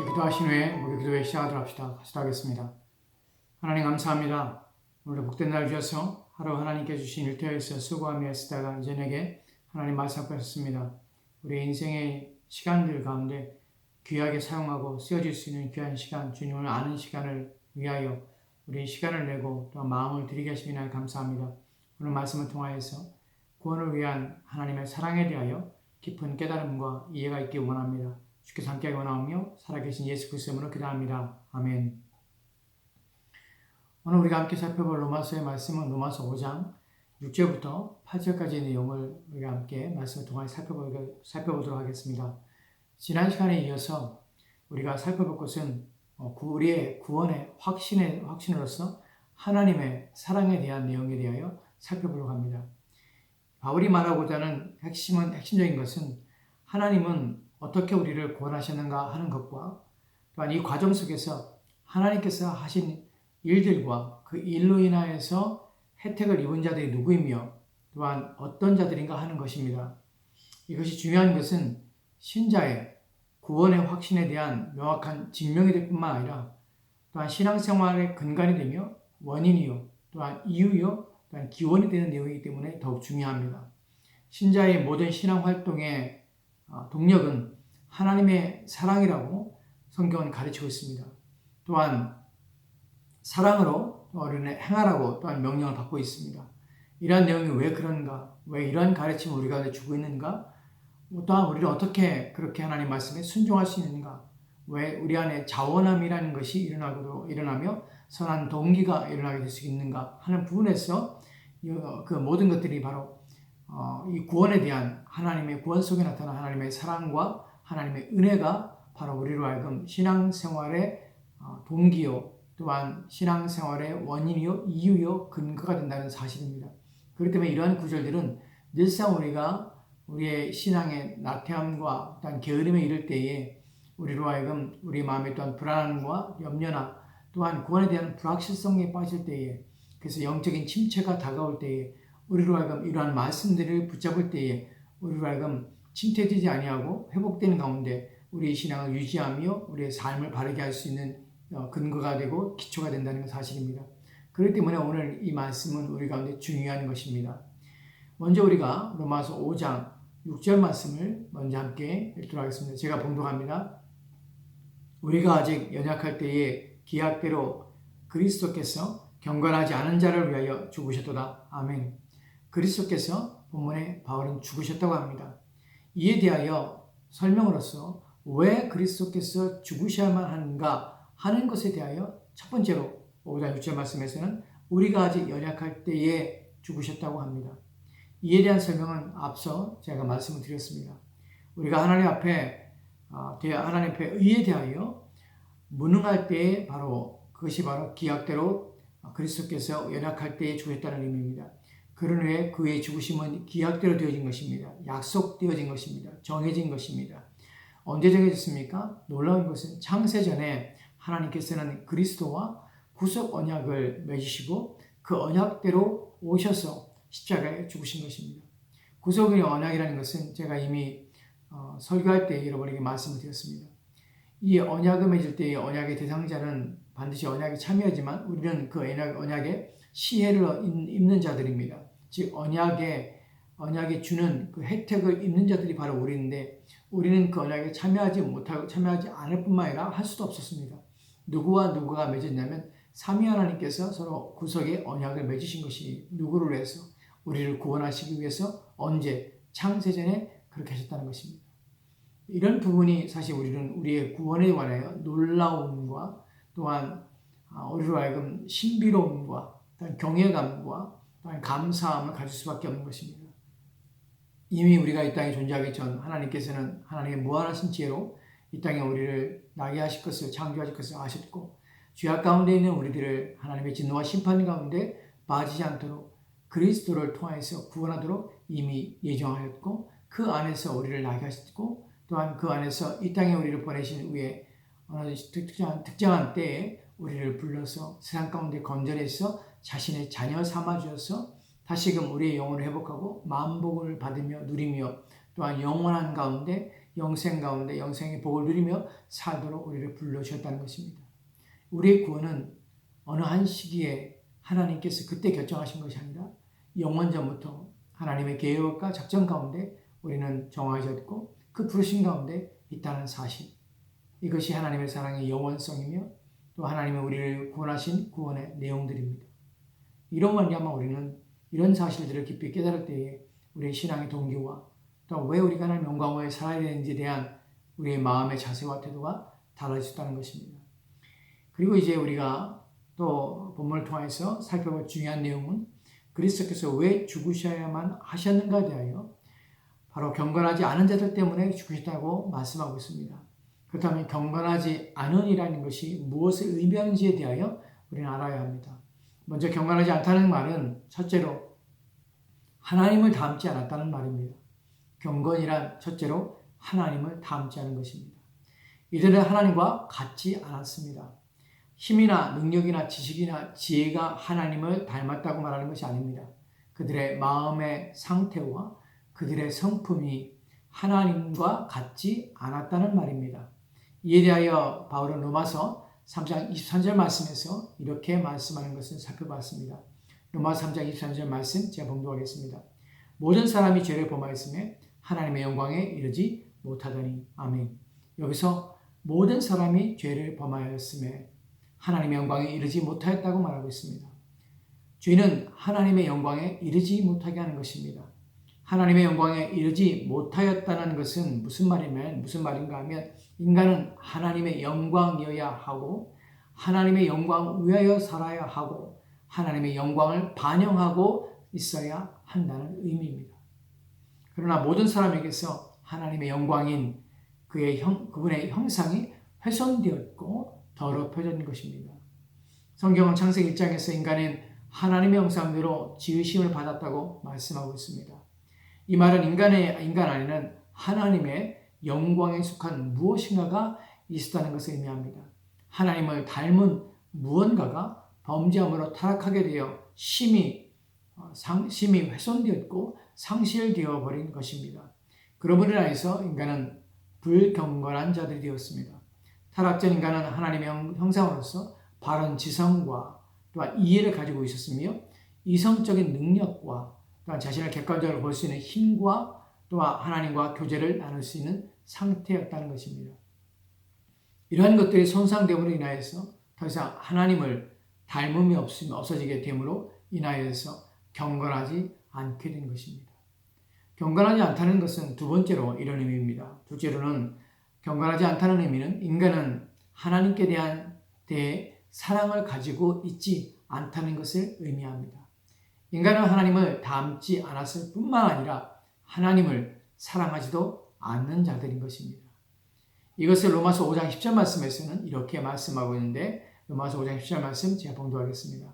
함께 기도하신 후에 우리 기도에 시작하도록 합시다. 같이 하겠습니다. 하나님 감사합니다. 오늘 복된 날 주셔서 하루 하나님께 주신 일터에서 수고하며 쓰다가 저녁에 하나님 말씀 하셨습니다. 우리 인생의 시간들 가운데 귀하게 사용하고 쓰여질 수 있는 귀한 시간, 주님을 아는 시간을 위하여 우리 시간을 내고 또 마음을 드리게 하시니 하나님 감사합니다. 오늘 말씀을 통하여서 구원을 위한 하나님의 사랑에 대하여 깊은 깨달음과 이해가 있기 원합니다. 주께서 함께 원하오며 살아계신 예수 그리스도 이름으로 기도합니다. 아멘. 오늘 우리가 함께 살펴볼 로마서의 말씀은 로마서 5장 6절부터 8절까지의 내용을 우리가 함께 말씀을 통해 살펴보도록 하겠습니다. 지난 시간에 이어서 우리가 살펴볼 것은 어, 우리의 구원의 확신의 확신으로서 하나님의 사랑에 대한 내용에 대하여 살펴보려고 합니다. 바울이 말하고자 하는 핵심은 핵심적인 것은 하나님은 어떻게 우리를 구원하셨는가 하는 것과 또한 이 과정 속에서 하나님께서 하신 일들과 그 일로 인하여서 혜택을 입은 자들이 누구이며 또한 어떤 자들인가 하는 것입니다. 이것이 중요한 것은 신자의 구원의 확신에 대한 명확한 증명이 될 뿐만 아니라 또한 신앙생활의 근간이 되며 원인이요 또한 이유요 또한 기원이 되는 내용이기 때문에 더욱 중요합니다. 신자의 모든 신앙 활동의 아, 동력은 하나님의 사랑이라고 성경은 가르치고 있습니다. 또한 사랑으로 우리는 행하라고 또한 명령을 받고 있습니다. 이러한 내용이 왜 그런가? 왜 이러한 가르침을 우리가 주고 있는가? 또한 우리를 어떻게 그렇게 하나님 말씀에 순종할 수 있는가? 왜 우리 안에 자원함이라는 것이 일어나고 일어나며 선한 동기가 일어나게 될 수 있는가 하는 부분에서 그 모든 것들이 바로 어, 이 구원에 대한 하나님의 구원 속에 나타난 하나님의 사랑과 하나님의 은혜가 바로 우리로 하여금 신앙생활의 어, 동기요 또한 신앙생활의 원인이요 이유요 근거가 된다는 사실입니다. 그렇기 때문에 이러한 구절들은 늘상 우리가 우리의 신앙의 나태함과 또한 게으름에 이를 때에 우리로 하여금 우리 마음에 또한 불안함과 염려나 또한 구원에 대한 불확실성에 빠질 때에 그래서 영적인 침체가 다가올 때에 우리로 하여금 이러한 말씀들을 붙잡을 때에 우리로 하여금 침체되지 아니하고 회복되는 가운데 우리의 신앙을 유지하며 우리의 삶을 바르게 할 수 있는 어, 근거가 되고 기초가 된다는 사실입니다. 그렇기 때문에 오늘 이 말씀은 우리 가운데 중요한 것입니다. 먼저 우리가 로마서 5장 6절 말씀을 먼저 함께 읽도록 하겠습니다. 제가 봉독합니다. 우리가 아직 연약할 때에 기약대로 그리스도께서 경건하지 않은 자를 위하여 죽으셨도다. 아멘. 그리스도께서 본문에 바울은 죽으셨다고 합니다. 이에 대하여 설명으로서 왜 그리스도께서 죽으셔야만 하는가 하는 것에 대하여 첫 번째로 5장 6절 말씀에서는 우리가 아직 연약할 때에 죽으셨다고 합니다. 이에 대한 설명은 앞서 제가 말씀을 드렸습니다. 우리가 하나님 앞에 어, 하나님 앞에 의에 대하여 무능할 때에 바로 그것이 바로 기약대로 그리스도께서 연약할 때에 죽었다는 의미입니다. 그런 후에 그의 죽으심은 기약대로 되어진 것입니다. 약속되어진 것입니다. 정해진 것입니다. 언제 정해졌습니까? 놀라운 것은 창세전에 하나님께서는 그리스도와 구속 언약을 맺으시고 그 언약대로 오셔서 십자가에 죽으신 것입니다. 구속의 언약이라는 것은 제가 이미 어, 설교할 때 여러분에게 말씀을 드렸습니다. 이 언약을 맺을 때의 언약의 대상자는 반드시 언약에 참여하지만 우리는 그 언약, 언약에 시혜를 입는 자들입니다. 즉 언약에 언약에 주는 그 혜택을 입는 자들이 바로 우리인데 우리는 그 언약에 참여하지 못하고 참여하지 않을 뿐만 아니라 할 수도 없었습니다. 누구와 누구가 맺었냐면 삼위 하나님께서 서로 구속의 언약을 맺으신 것이 누구를 위해서 우리를 구원하시기 위해서 언제 창세전에 그렇게 하셨다는 것입니다. 이런 부분이 사실 우리는 우리의 구원에 관하여 놀라움과 또한 아, 우리로 하여금 신비로움과 경외감과 감사함을 가질 수밖에 없는 것입니다. 이미 우리가 이 땅에 존재하기 전 하나님께서는 하나님의 무한하신 지혜로 이 땅에 우리를 나게 하실 것을 창조하실 것을 아셨고 죄악 가운데 있는 우리들을 하나님의 진노와 심판 가운데 빠지지 않도록 그리스도를 통해서 구원하도록 이미 예정하였고 그 안에서 우리를 나게 하셨고 또한 그 안에서 이 땅에 우리를 보내신 후에 어느 특정한, 특정한 때에 우리를 불러서 세상 가운데 건져내서 자신의 자녀 삼아 주어서 다시금 우리의 영혼을 회복하고 만복을 받으며 누리며 또한 영원한 가운데 영생 가운데 영생의 복을 누리며 살도록 우리를 불러 주셨다는 것입니다. 우리의 구원은 어느 한 시기에 하나님께서 그때 결정하신 것이 아니라 영원 전부터 하나님의 계획과 작전 가운데 우리는 정하셨고 그 부르신 가운데 있다는 사실. 이것이 하나님의 사랑의 영원성이며 또 하나님의 우리를 구원하신 구원의 내용들입니다. 이런 말미암아 우리는 이런 사실들을 깊이 깨달을 때에 우리의 신앙의 동기와 또 왜 우리가 하나님 영광을 살아야 되는지에 대한 우리의 마음의 자세와 태도가 달라졌다는 것입니다. 그리고 이제 우리가 또 본문을 통해서 살펴볼 중요한 내용은 그리스도께서 왜 죽으셔야만 하셨는가에 대하여 바로 경건하지 않은 자들 때문에 죽으셨다고 말씀하고 있습니다. 그렇다면 경건하지 않은이라는 것이 무엇을 의미하는지에 대하여 우리는 알아야 합니다. 먼저 경건하지 않다는 말은 첫째로 하나님을 닮지 않았다는 말입니다. 경건이란 첫째로 하나님을 닮지 않은 것입니다. 이들은 하나님과 같지 않았습니다. 힘이나 능력이나 지식이나 지혜가 하나님을 닮았다고 말하는 것이 아닙니다. 그들의 마음의 상태와 그들의 성품이 하나님과 같지 않았다는 말입니다. 이에 대하여 바울은 로마서 3장 23절 말씀에서 이렇게 말씀하는 것을 살펴봤습니다. 로마 3장 23절 말씀 제가 봉독하겠습니다. 모든 사람이 죄를 범하였음에 하나님의 영광에 이르지 못하더니 아멘. 여기서 모든 사람이 죄를 범하였음에 하나님의 영광에 이르지 못하였다고 말하고 있습니다. 죄는 하나님의 영광에 이르지 못하게 하는 것입니다. 하나님의 영광에 이르지 못하였다는 것은 무슨 말이면 무슨 말인가 하면 인간은 하나님의 영광이어야 하고 하나님의 영광 위하여 살아야 하고 하나님의 영광을 반영하고 있어야 한다는 의미입니다. 그러나 모든 사람에게서 하나님의 영광인 그의 형, 그분의 형상이 훼손되었고 더럽혀진 것입니다. 성경은 창세기 1장에서 인간은 하나님의 형상대로 지으심을 받았다고 말씀하고 있습니다. 이 말은 인간의 인간 안에는 하나님의 영광에 속한 무엇인가가 있었다는 것을 의미합니다. 하나님을 닮은 무언가가 범죄함으로 타락하게 되어 심히 어, 상, 심히 훼손되었고 상실되어 버린 것입니다. 그러므로 인해서 인간은 불경건한 자들이 되었습니다. 타락전 인간은 하나님의 형상으로서 바른 지성과 또한 이해를 가지고 있었으며 이성적인 능력과 또한 자신을 객관적으로 볼 수 있는 힘과 또한 하나님과 교제를 나눌 수 있는 상태였다는 것입니다. 이러한 것들이 손상됨으로 인하여서 더 이상 하나님을 닮음이 없어지게 됨으로 인하여서 경건하지 않게 된 것입니다. 경건하지 않다는 것은 두 번째로 이런 의미입니다. 둘째로는 경건하지 않다는 의미는 인간은 하나님께 대한 대 사랑을 가지고 있지 않다는 것을 의미합니다. 인간은 하나님을 닮지 않았을 뿐만 아니라 하나님을 사랑하지도 않는 자들인 것입니다. 이것을 로마서 5장 10절 말씀에서는 이렇게 말씀하고 있는데 로마서 5장 10절 말씀 제가 봉독하겠습니다.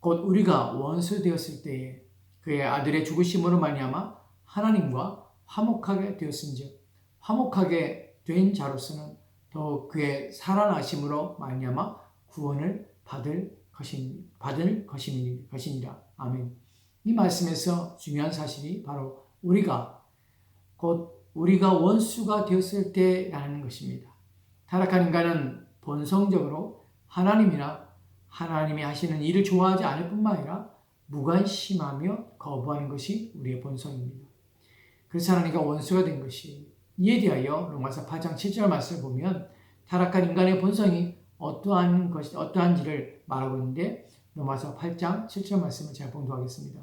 곧 우리가 원수 되었을 때에 그의 아들의 죽으심으로 말미암아 하나님과 화목하게 되었은즉 화목하게 된 자로서는 더 그의 살아나심으로 말미암아 구원을 받을 것인 받을 것이니라. 아멘. 이 말씀에서 중요한 사실이 바로 우리가 곧 우리가 원수가 되었을 때라는 것입니다. 타락한 인간은 본성적으로 하나님이나 하나님이 하시는 일을 좋아하지 않을 뿐만 아니라 무관심하며 거부하는 것이 우리의 본성입니다. 그래서 하나님과 원수가 된 것이 이에 대하여 로마서 8장 7절 말씀을 보면 타락한 인간의 본성이 어떠한 것이 어떠한지를 말하고 있는데 로마서 8장 7절 말씀을 제가 봉독하겠습니다.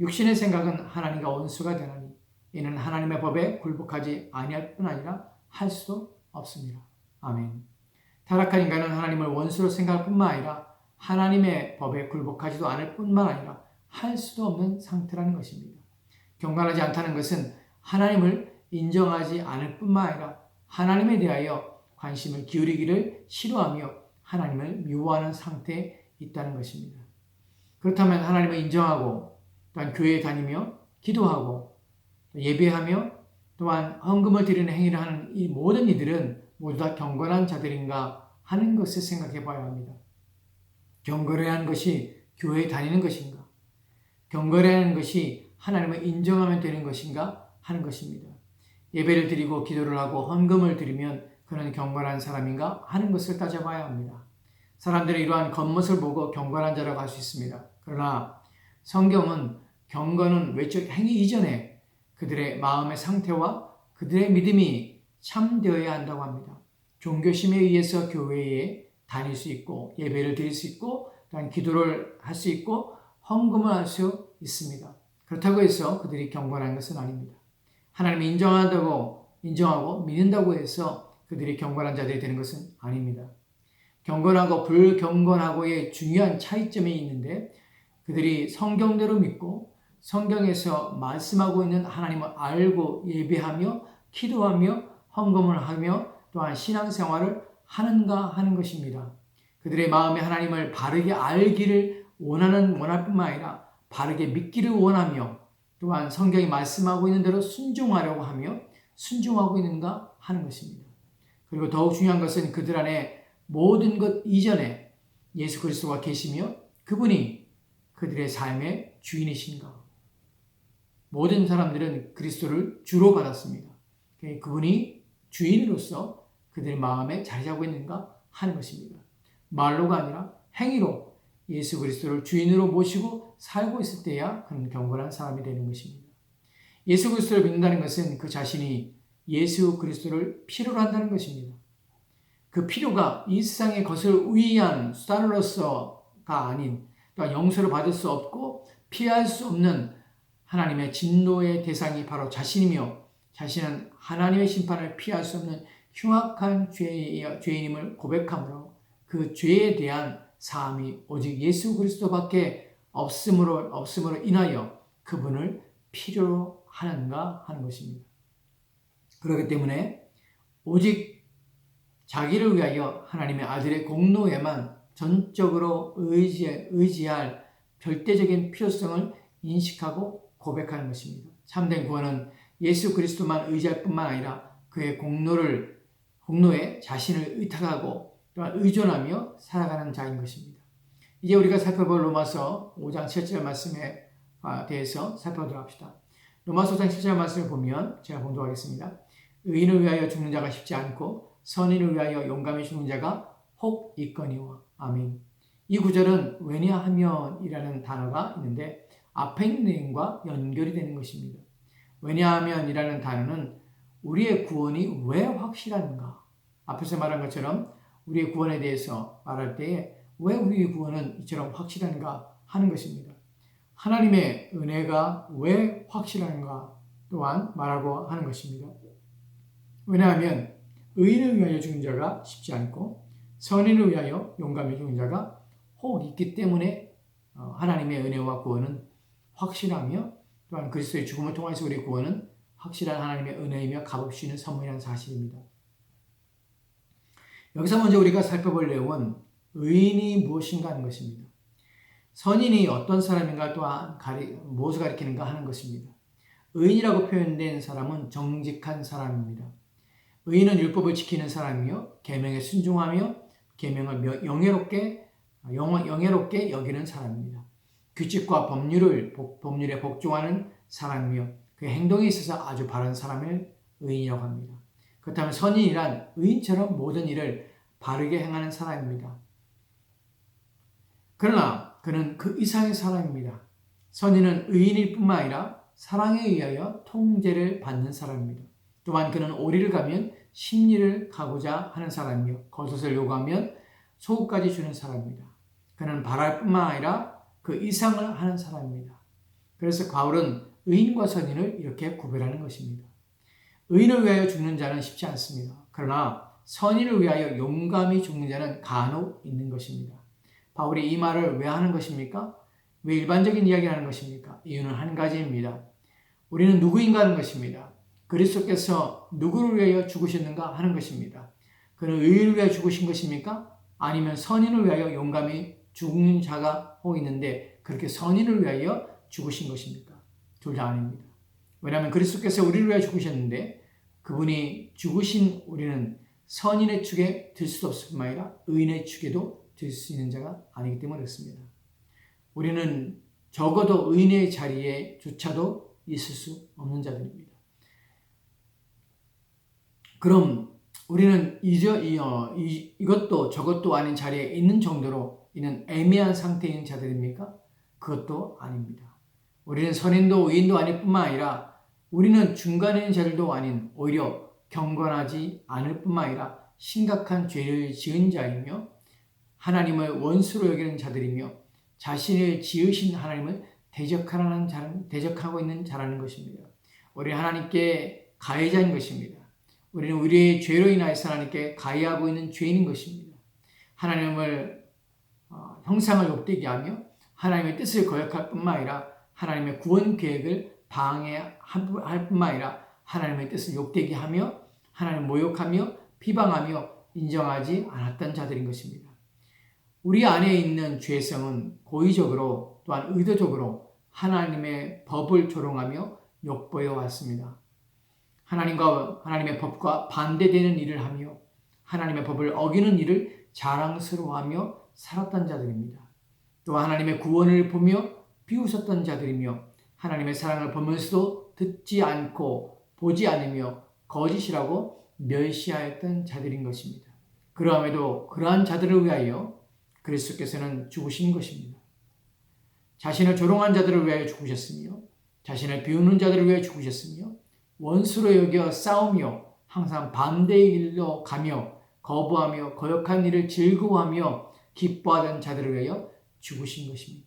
육신의 생각은 하나님과 원수가 되나니 이는 하나님의 법에 굴복하지 아니할 뿐 아니라 할 수도 없습니다. 아멘. 타락한 인간은 하나님을 원수로 생각할 뿐만 아니라 하나님의 법에 굴복하지도 않을 뿐만 아니라 할 수도 없는 상태라는 것입니다. 경건하지 않다는 것은 하나님을 인정하지 않을 뿐만 아니라 하나님에 대하여 관심을 기울이기를 싫어하며 하나님을 미워하는 상태에 있다는 것입니다. 그렇다면 하나님을 인정하고 또한 교회에 다니며 기도하고 예배하며 또한 헌금을 드리는 행위를 하는 이 모든 이들은 모두 다 경건한 자들인가 하는 것을 생각해 봐야 합니다. 경건해야 하는 것이 교회에 다니는 것인가? 경건해야 하는 것이 하나님을 인정하면 되는 것인가 하는 것입니다. 예배를 드리고 기도를 하고 헌금을 드리면 그는 경건한 사람인가 하는 것을 따져봐야 합니다. 사람들은 이러한 겉멋을 보고 경건한 자라고 할 수 있습니다. 그러나 성경은 경건은 외적 행위 이전에 그들의 마음의 상태와 그들의 믿음이 참되어야 한다고 합니다. 종교심에 의해서 교회에 다닐 수 있고 예배를 드릴 수 있고 또한 기도를 할 수 있고 헌금을 할 수 있습니다. 그렇다고 해서 그들이 경건한 것은 아닙니다. 하나님이 인정한다고 인정하고 믿는다고 해서 그들이 경건한 자들이 되는 것은 아닙니다. 경건하고 불경건하고의 중요한 차이점이 있는데 그들이 성경대로 믿고 성경에서 말씀하고 있는 하나님을 알고 예배하며 기도하며 헌금을 하며 또한 신앙생활을 하는가 하는 것입니다. 그들의 마음에 하나님을 바르게 알기를 원하는 원할 뿐만 아니라 바르게 믿기를 원하며 또한 성경이 말씀하고 있는 대로 순종하려고 하며 순종하고 있는가 하는 것입니다. 그리고 더욱 중요한 것은 그들 안에 모든 것 이전에 예수 그리스도가 계시며 그분이 그들의 삶의 주인이신가. 모든 사람들은 그리스도를 주로 받았습니다. 그분이 주인으로서 그들의 마음에 자리 잡고 있는가 하는 것입니다. 말로가 아니라 행위로 예수 그리스도를 주인으로 모시고 살고 있을 때야 그는 경건한 사람이 되는 것입니다. 예수 그리스도를 믿는다는 것은 그 자신이 예수 그리스도를 필요로 한다는 것입니다. 그 필요가 이 세상의 것을 위한 수단으로서가 아닌 또 영수를 받을 수 없고 피할 수 없는 하나님의 진노의 대상이 바로 자신이며 자신은 하나님의 심판을 피할 수 없는 흉악한 죄인임을 고백함으로 그 죄에 대한 사함이 오직 예수 그리스도밖에 없음으로 없음으로 인하여 그분을 필요로 하는가 하는 것입니다. 그렇기 때문에 오직 자기를 위하여 하나님의 아들의 공로에만 전적으로 의지, 의지 할 절대적인 필요성을 인식하고 고백하는 것입니다. 참된 구원은 예수 그리스도만 의지할 뿐만 아니라 그의 공로를 공로에 자신을 의탁하고 또한 의존하며 살아가는 자인 것입니다. 이제 우리가 살펴볼 로마서 5장 7절 말씀에 대해서 살펴보도록 합시다. 로마서 5장 7절 말씀을 보면 제가 봉독하겠습니다. 의인을 위하여 죽는 자가 쉽지 않고 선인을 위하여 용감히 죽는 자가 혹 있거니와 아멘. 이 구절은 왜냐하면이라는 단어가 있는데 앞에 있는 내용과 연결이 되는 것입니다. 왜냐하면이라는 단어는 우리의 구원이 왜 확실한가? 앞에서 말한 것처럼 우리의 구원에 대해서 말할 때에 왜 우리의 구원은 이처럼 확실한가 하는 것입니다. 하나님의 은혜가 왜 확실한가 또한 말하고 하는 것입니다. 왜냐하면 의인을 위하여 죽는 자가 쉽지 않고 선인을 위하여 용감히 죽는 자가 혹 있기 때문에 어, 하나님의 은혜와 구원은 확실하며 또한 그리스도의 죽음을 통해서 우리 구원은 확실한 하나님의 은혜이며 값없이 있는 선물이라는 사실입니다. 여기서 먼저 우리가 살펴볼 내용은 의인이 무엇인가 하는 것입니다. 선인이 어떤 사람인가 또한 가리, 무엇을 가리키는가 하는 것입니다. 의인이라고 표현된 사람은 정직한 사람입니다. 의인은 율법을 지키는 사람이며 계명에 순종하며 계명을 영예롭게 영예롭게 여기는 사람입니다. 규칙과 법률을 법률에 복종하는 사람이며 그 행동에 있어서 아주 바른 사람을 의인이라고 합니다. 그렇다면 선인이란 의인처럼 모든 일을 바르게 행하는 사람입니다. 그러나 그는 그 이상의 사람입니다. 선인은 의인일 뿐만 아니라 사랑에 의하여 통제를 받는 사람입니다. 또한 그는 오리를 가면 심리를 가고자 하는 사람이며 겉옷을 요구하면 속옷까지 주는 사람입니다. 그는 바랄 뿐만 아니라 그 이상을 하는 사람입니다. 그래서 바울은 의인과 선인을 이렇게 구별하는 것입니다. 의인을 위하여 죽는 자는 쉽지 않습니다. 그러나 선인을 위하여 용감히 죽는 자는 간혹 있는 것입니다. 바울이 이 말을 왜 하는 것입니까? 왜 일반적인 이야기를 하는 것입니까? 이유는 한 가지입니다. 우리는 누구인가 하는 것입니다. 그리스도께서 누구를 위하여 죽으셨는가 하는 것입니다. 그는 의인을 위하여 죽으신 것입니까? 아니면 선인을 위하여 용감히 죽는 자가 혹 있는데 그렇게 선인을 위하여 죽으신 것입니까? 둘 다 아닙니다. 왜냐하면 그리스도께서 우리를 위하여 죽으셨는데 그분이 죽으신 우리는 선인의 축에 들 수도 없을 뿐만 아니라 의인의 축에도 들 수 있는 자가 아니기 때문에 그렇습니다. 우리는 적어도 의인의 자리에 조차도 있을 수 없는 자들입니다. 그럼 우리는 이저 이, 어, 이 이것도 저것도 아닌 자리에 있는 정도로 이는 애매한 상태인 자들입니까? 그것도 아닙니다. 우리는 선인도 의인도 아닐 뿐만 아니라 우리는 있는 자들도 아닌 오히려 경건하지 않을 뿐만 아니라 심각한 죄를 지은 자이며 하나님을 원수로 여기는 자들이며 자신을 지으신 하나님을 대적하는 자, 대적하고 있는 자라는 것입니다. 우리 하나님께 가해자인 것입니다. 우리는 우리의 죄로 인하여서 하나님께 가해하고 있는 죄인인 것입니다. 하나님을 어, 형상을 욕되게 하며 하나님의 뜻을 거역할 뿐만 아니라 하나님의 구원 계획을 방해할 뿐만 아니라 하나님의 뜻을 욕되게 하며 하나님 모욕하며 비방하며 인정하지 않았던 자들인 것입니다. 우리 안에 있는 죄성은 고의적으로 또한 의도적으로 하나님의 법을 조롱하며 욕보여 왔습니다. 하나님과 하나님의 법과 반대되는 일을 하며 하나님의 법을 어기는 일을 자랑스러워하며 살았던 자들입니다. 또 하나님의 구원을 보며 비웃었던 자들이며 하나님의 사랑을 보면서도 듣지 않고 보지 않으며 거짓이라고 멸시하였던 자들인 것입니다. 그러함에도 그러한 자들을 위하여 그리스도께서는 죽으신 것입니다. 자신을 조롱한 자들을 위하여 죽으셨으며 자신을 비우는 자들을 위하여 죽으셨으며 원수로 여겨 싸우며 항상 반대의 길로 가며 거부하며 거역한 일을 즐거워하며 기뻐하던 자들을 위하여 죽으신 것입니다.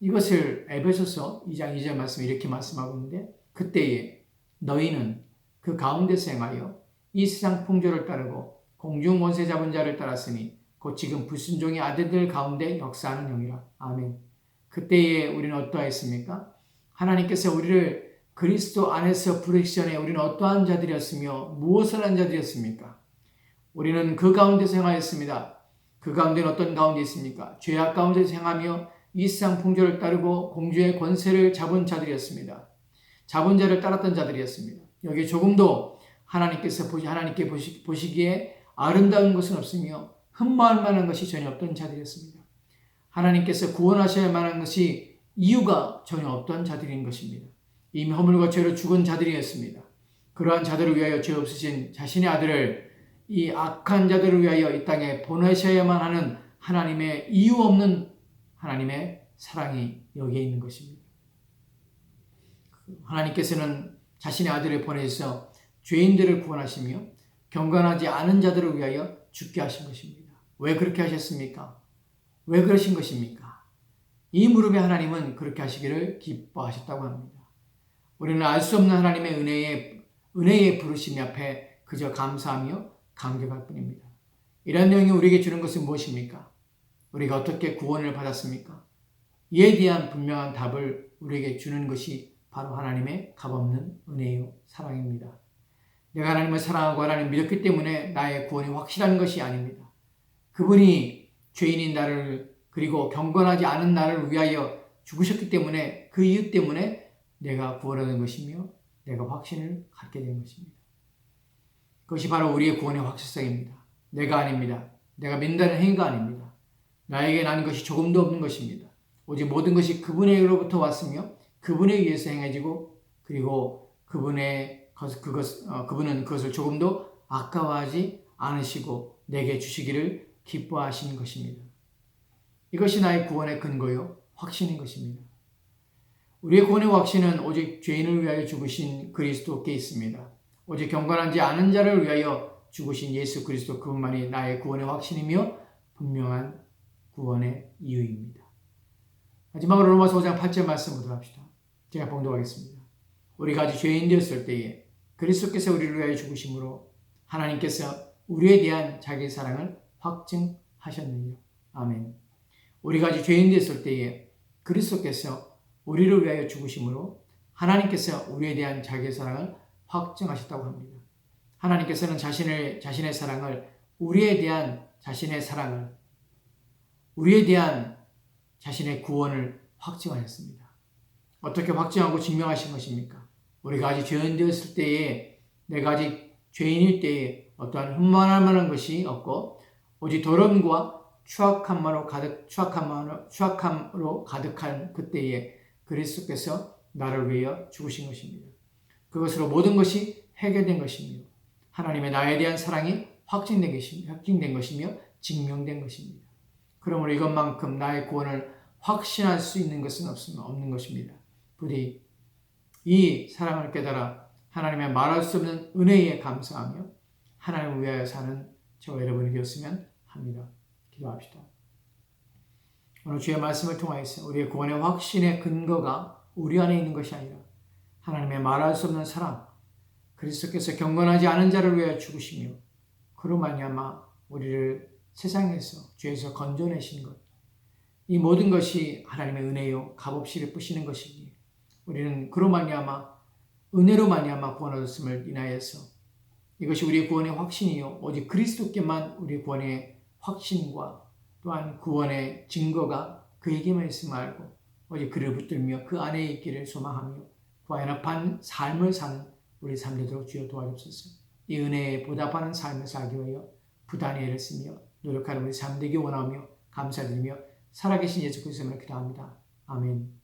이것을 에베소서 2장 2절 말씀 이렇게 말씀하고 있는데 그때에 너희는 그 가운데서 행하여 이 세상 풍조를 따르고 공중 원세 잡은 자를 따랐으니 곧 지금 불순종의 아들들 가운데 역사하는 영이라. 아멘. 그때에 우리는 어떠했습니까? 하나님께서 우리를 그리스도 안에서 부르시기 전에 우리는 어떠한 자들이었으며 무엇을 한 자들이었습니까? 우리는 그 가운데서 행하였습니다. 그 가운데는 어떤 가운데 있습니까? 죄악 가운데서 행하며 이 세상 풍조를 따르고 공주의 권세를 잡은 자들이었습니다. 잡은 자를 따랐던 자들이었습니다. 여기 조금도 하나님께서 보시, 하나님께 보시, 보시기에 아름다운 것은 없으며 흠모할 만한 것이 전혀 없던 자들이었습니다. 하나님께서 구원하셔야 만한 것이 이유가 전혀 없던 자들인 것입니다. 이미 허물과 죄로 죽은 자들이었습니다. 그러한 자들을 위하여 죄 없으신 자신의 아들을 이 악한 자들을 위하여 이 땅에 보내셔야만 하는 하나님의 이유 없는 하나님의 사랑이 여기에 있는 것입니다. 하나님께서는 자신의 아들을 보내서 죄인들을 구원하시며 경건하지 않은 자들을 위하여 죽게 하신 것입니다. 왜 그렇게 하셨습니까? 왜 그러신 것입니까? 이 무릎에 하나님은 그렇게 하시기를 기뻐하셨다고 합니다. 우리는 알 수 없는 하나님의 은혜의 은혜의 부르심 앞에 그저 감사하며 감격할 뿐입니다. 이런 내용이 우리에게 주는 것은 무엇입니까? 우리가 어떻게 구원을 받았습니까? 이에 대한 분명한 답을 우리에게 주는 것이 바로 하나님의 값없는 은혜요 사랑입니다. 내가 하나님을 사랑하고 하나님 믿었기 때문에 나의 구원이 확실한 것이 아닙니다. 그분이 죄인인 나를 그리고 경건하지 않은 나를 위하여 죽으셨기 때문에 그 이유 때문에 내가 구원하는 것이며 내가 확신을 갖게 된 것입니다. 그것이 바로 우리의 구원의 확실성입니다. 내가 아닙니다. 내가 믿는다는 행위가 아닙니다. 나에게 난 것이 조금도 없는 것입니다. 오직 모든 것이 그분에게로부터 왔으며 그분에 의해서 행해지고 그리고 그분의 그것 어, 그분은 그것을 조금도 아까워하지 않으시고 내게 주시기를 기뻐하시는 것입니다. 이것이 나의 구원의 근거요 확신인 것입니다. 우리의 구원의 확신은 오직 죄인을 위하여 죽으신 그리스도께 있습니다. 오직 경건하지 않은 자를 위하여 죽으신 예수 그리스도 그분만이 나의 구원의 확신이며 분명한 구원의 이유입니다. 마지막으로 로마서 5장 8절 말씀 보도록 합시다. 제가 봉독하겠습니다. 우리가 아직 죄인 되었을 때에 그리스도께서 우리를 위하여 죽으심으로 하나님께서 우리에 대한 자기 사랑을 확증하셨느냐. 아멘. 우리가 아직 죄인 되었을 때에 그리스도께서 우리를 위하여 죽으심으로 하나님께서 우리에 대한 자기의 사랑을 확증하셨다고 합니다. 하나님께서는 자신을 자신의 사랑을 우리에 대한 자신의 사랑을 우리에 대한 자신의 구원을 확증하셨습니다. 어떻게 확증하고 증명하신 것입니까? 우리가 아직 죄인 되었을 때에 내가 아직 죄인일 때에 어떠한 흠만할 만한 것이 없고 오직 더러움과 추악함으로 가득 추악함으로 추악함으로 가득한 그때에 그리스도께서 나를 위하여 죽으신 것입니다. 그것으로 모든 것이 해결된 것입니다. 하나님의 나에 대한 사랑이 확증된 것이 확증된 것이며 증명된 것입니다. 그러므로 이것만큼 나의 구원을 확신할 수 있는 것은 없는 것입니다. 부디 이 사랑을 깨달아 하나님의 말할 수 없는 은혜에 감사하며 하나님을 위하여 사는 저와 여러분이 되었으면 합니다. 기도합시다. 오늘 주의 말씀을 통하여서 우리의 구원의 확신의 근거가 우리 안에 있는 것이 아니라 하나님의 말할 수 없는 사랑, 그리스도께서 경건하지 않은 자를 위하여 죽으시며 그로 말미암아 우리를 세상에서 죄에서 건져내신 것, 이 모든 것이 하나님의 은혜요 값없이 베푸시는 것이기에 우리는 그로 말미암아 은혜로 말미암아 구원 얻었음을 인하여서 이것이 우리의 구원의 확신이요 오직 그리스도께만 우리의 구원의 확신과 또한 구원의 증거가 그에게만 있음을 알고 오직 그를 붙들며 그 안에 있기를 소망하며 그와 연합한 삶을 사는 우리 삶 되도록 주여 도와주옵소서. 이 은혜에 보답하는 삶을 살기 위하여 부단히 애를 쓰며 노력하는 우리 삶 되기 원하며 감사드리며 살아계신 예수 그리스도를 기도합니다. 아멘.